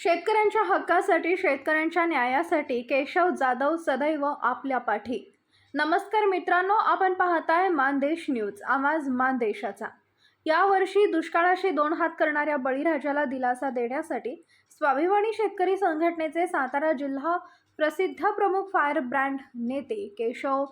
शेतकऱ्यांच्या हक्कासाठी शेतकऱ्यांच्या न्यायासाठी केशव जाधव सदैव आपल्या पाठी. नमस्कार मित्रांनो आपण पाहताय मानदेश न्यूज आवाज मानदेशाचा. यावर्षी दुष्काळाशी दोन हात करणाऱ्या बळीराजाला दिलासा देण्यासाठी स्वाभिमानी शेतकरी संघटनेचे सातारा जिल्हा प्रसिद्ध प्रमुख फायर ब्रँड नेते केशव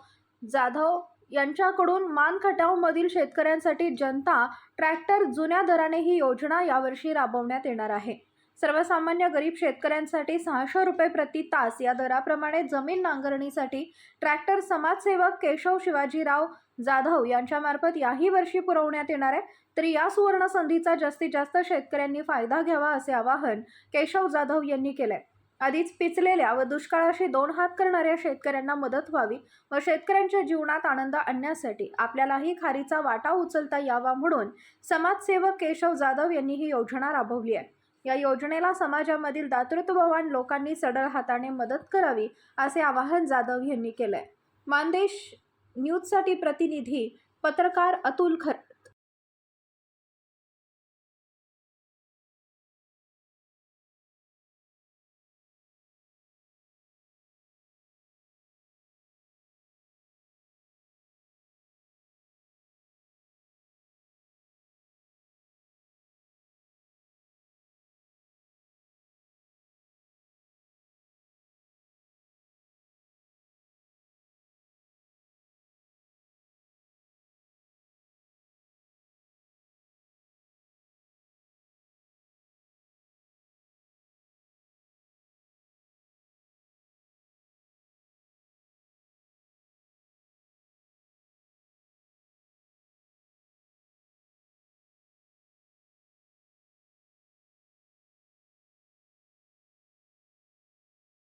जाधव यांच्याकडून मान खटावमधील शेतकऱ्यांसाठी जनता ट्रॅक्टर जुन्या दराने ही योजना यावर्षी राबवण्यात येणार आहे. सर्वसामान्य गरीब शेतकऱ्यांसाठी सहाशे रुपये प्रति तास या दराप्रमाणे जमीन नांगरणीसाठी ट्रॅक्टर समाजसेवक केशव शिवाजीराव जाधव यांच्यामार्फत याही वर्षी पुरवण्यात येणार आहे. तर या सुवर्ण संधीचा जास्तीत जास्त शेतकऱ्यांनी फायदा घ्यावा असे आवाहन केशव जाधव यांनी केलंय. आधीच पिचलेल्या व दुष्काळाशी दोन हात करणाऱ्या शेतकऱ्यांना मदत व्हावी व शेतकऱ्यांच्या जीवनात आनंद आणण्यासाठी आपल्यालाही खारीचा वाटा उचलता यावा म्हणून समाजसेवक केशव जाधव यांनी ही योजना राबवली आहे. या योजनेला समाजामधील दातृत्ववान लोकांनी सडळ हाताने मदत करावी असे आवाहन जाधव यांनी केलंय. मानदेश न्यूजसाठी प्रतिनिधी पत्रकार अतुल खर